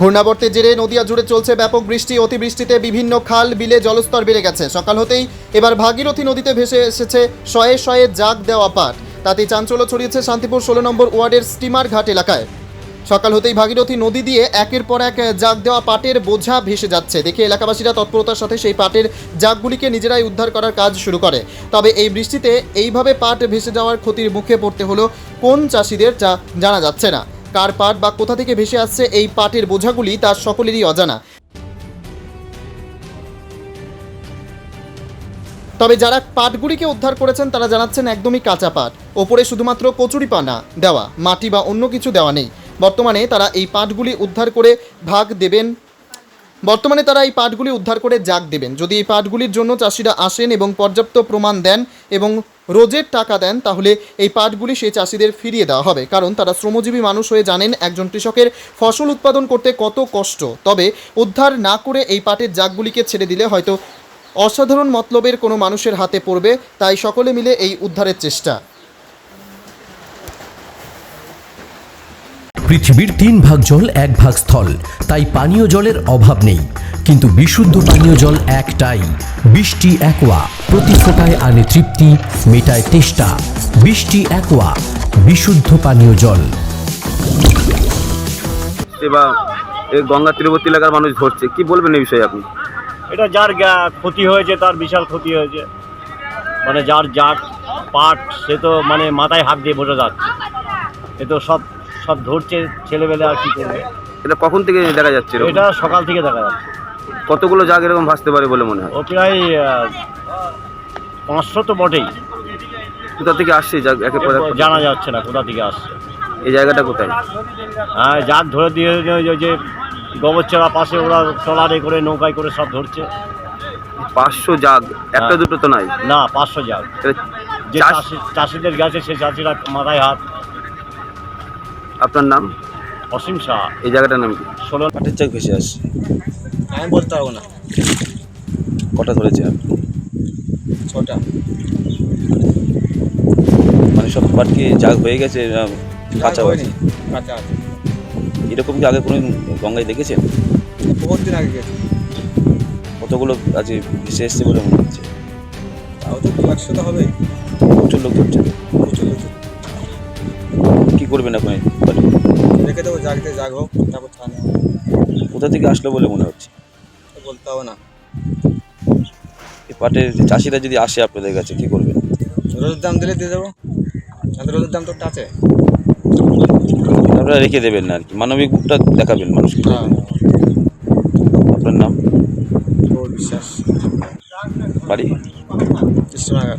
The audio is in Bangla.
ঘূর্ণাবর্তের জেরে নদিয়া জুড়ে চলছে ব্যাপক বৃষ্টি, অতিবৃষ্টিতে বিভিন্ন খাল, বিলে জলস্তর বেড়ে গেছে। সকাল হতেই এবার ভাগীরথী নদীতে ভেসে এসেছে শয়ে শয়ে জাগ দেওয়া পাট। তাতে চাঞ্চল্য ছড়িয়েছে শান্তিপুর ষোলো নম্বর ওয়ার্ডের স্টিমার ঘাট এলাকায়। সকাল হতেই ভাগীরথী নদী দিয়ে একের পর এক জাগ দেওয়া পাটের বোঝা ভেসে যাচ্ছে। দেখে এলাকাবাসীরা তৎপরতার সাথে সেই পাটের জাগগুলিকে নিজেরাই উদ্ধার করার কাজ শুরু করে। তবে এই বৃষ্টিতে এইভাবে পাট ভেসে যাওয়ার ক্ষতির মুখে পড়তে হলো কোন চাষিদের যা জানা যাচ্ছে না। কার পাট বা কোথা থেকে ভেসে আসছে এই পাটের বোঝাগুলি তার সকলেরই অজানা। তবে যারা পাটগুলিকে উদ্ধার করেছেন, তারা জানাচ্ছেন একদমই কাঁচা পাট। ওপরে শুধুমাত্র কচুরি পানা দেওয়া, মাটি বা অন্য কিছু দেওয়া নেই। বর্তমানে তারা এই পাটগুলি উদ্ধার করে ভাগ দেবেন বর্তমানে তারা এই পাটগুলি উদ্ধার করে জাগ দেবেন। যদি এই পাটগুলির জন্য চাষিরা আসেন এবং পর্যাপ্ত প্রমাণ দেন এবং রোজের টাকা দেন, তাহলে এই পাটগুলি সেই চাষিদের ফিরিয়ে দেওয়া হবে। কারণ তারা শ্রমজীবী মানুষ হয়ে জানেন, একজন কৃষকের ফসল উৎপাদন করতে কত কষ্ট। তবে উদ্ধার না করে এই পাটের জাগগুলিকে ছেড়ে দিলে হয়তো অসাধারণ মতলবের কোনো মানুষের হাতে পড়বে। তাই সকলে মিলে এই উদ্ধারের চেষ্টা। পৃথিবীর তিন ভাগ জল এক ভাগ স্থল। তাই পানীয় জলের অভাব নেই। কিন্তু বিশুদ্ধ পানীয় জল একটাই। বৃষ্টি একোয়া। প্রতি ফোটায় আনে তৃপ্তি মেটায় তেষ্টা। বৃষ্টি একোয়া। বিশুদ্ধ পানীয় জল। এবার এই গঙ্গা তীরবর্তী এলাকার মানুষ ধরছে কি বলবেন এই বিষয়ে আপনি? এটা যার ক্ষতি হয়েছে তার বিশাল ক্ষতি হয়েছে। মানে যার জাট পাট সে তো মানে মাথায় হাত দিয়ে বসে যাচ্ছে। এ তো সব সব ধরছে ছেলেবেলে আর কি করবে। এটা কখন থেকে দেখা যাচ্ছে এরকম? এটা সকাল থেকে দেখা যাচ্ছে। কতগুলো জাগ এরকম ভাসতে পারে বলে মনে হয়? ও প্রায় আহ, পাঁচশো তো বটেই। কোথা থেকে আসছে জাগ? একে পর এক? জানা যাচ্ছে না কোথা থেকে আসছে। এই জায়গাটা কোথায়? হ্যাঁ যার ধরে দিয়ে ওই যে- যে গোবরচড়া পাশে ওরা ট্রলারে করে নৌকায় করে সব ধরছে। পাঁচশো জাগ? একটা হ্যাঁ। দুটো তো নাই? না পাঁচশো যাক এটা যে চাষ- চাষি চাষিদের গেছে সেই চাষিরা মাথায় হাত। আপনার নাম? অসীম শাহ। এই জায়গাটার নাম কি? ষোলো পাটের চাক ভেসে আসছে। আমি বলতে পারব না। কটা ধরেছে আপনি? ছটা। মানে সব পাট কি জাগ হয়ে গেছে কাঁচা হয়নি হয়েছে কাঁচা আছে। এরকম কি আগে কোনো গঙ্গায় দেখেছেন? বহুত দিন আগে গেছে। কতগুলো আজ ভেসে এসছে বলে মনে হচ্ছে? তাও তো দু একশো তো হবে। প্রচুর লোক ধরছে। প্রচুর প্রচুর কি করবেন আপনি? রেখে দেবো জাগতে জাগ হোক তারপর থানে কোথা থেকে আসলো বলে মনে হচ্ছে? বলতে হবে না। এই পাটের চাষিরা যদি আসে আপনাদের কাছে কি করবেন? রোজের দাম দিলে দিয়ে দেবো। রোজের দাম তো আছে। আপনারা রেখে দেবেন না আর কি। মানবিক মুখটা দেখাবেন মানুষকে। হ্যাঁ। আপনার নাম? বিশ্বাস। বাড়ি? কৃষ্ণনগর